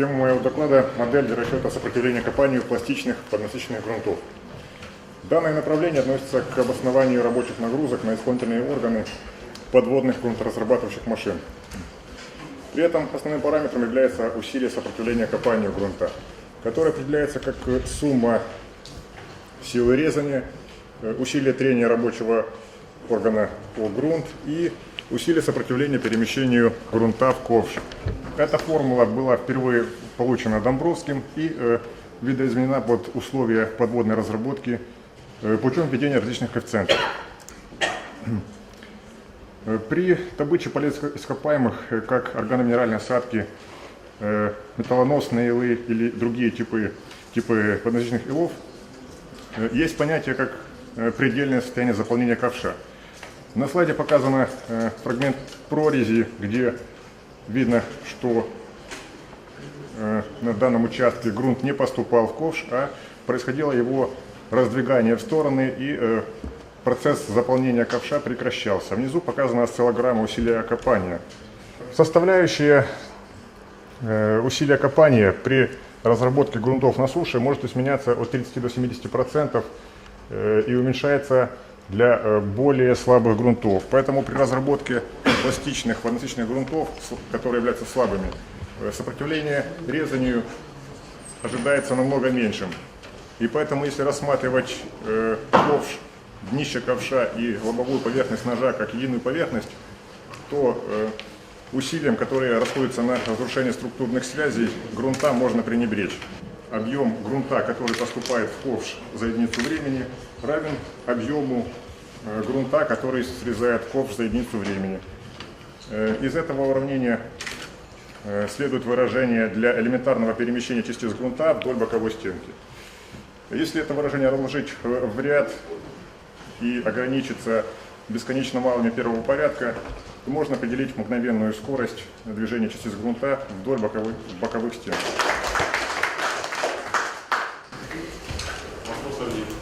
Тема моего доклада – модель для расчета сопротивления копанию пластичных поднасыщенных грунтов. Данное направление относится к обоснованию рабочих нагрузок на исполнительные органы подводных грунторазрабатывающих машин. При этом основным параметром является усилие сопротивления копанию грунта, которое определяется как сумма силы резания, э, усилие трения рабочего органа о грунт и усилие сопротивления перемещению грунта в ковш. Эта формула была впервые получена Домбровским и э, видоизменена под условия подводной разработки э, путем введения различных коэффициентов. Э, При добыче полезных ископаемых, как органоминеральные осадки, металлоносные илы или другие типы, типы подносительных илов, есть понятие как предельное состояние заполнения ковша. На слайде показан фрагмент прорези, где видно, что э, на данном участке грунт не поступал в ковш, а происходило его раздвигание в стороны и э, процесс заполнения ковша прекращался. Внизу показана осциллограмма усилия копания. Составляющая э, усилия копания при разработке грунтов на суше может изменяться от 30 до 70 процентов э, и уменьшается для более слабых грунтов. Поэтому при разработке пластичных водонасыщенных грунтов, которые являются слабыми, э, сопротивление резанию ожидается намного меньшим. И поэтому, если рассматривать э, ковш, днище ковша и лобовую поверхность ножа как единую поверхность, то э, усилием, которые расходятся на разрушение структурных связей, грунта можно пренебречь. Объем грунта, который поступает в ковш за единицу времени, равен объему э, грунта, который срезает ковш за единицу времени. Э, из этого уравнения э, следует выражение для элементарного перемещения частиц грунта вдоль боковой стенки. Если это выражение разложить в ряд и ограничиться бесконечно малыми первого порядка, то можно определить мгновенную скорость движения частиц грунта вдоль боковой боковых стен. Вопросов нет.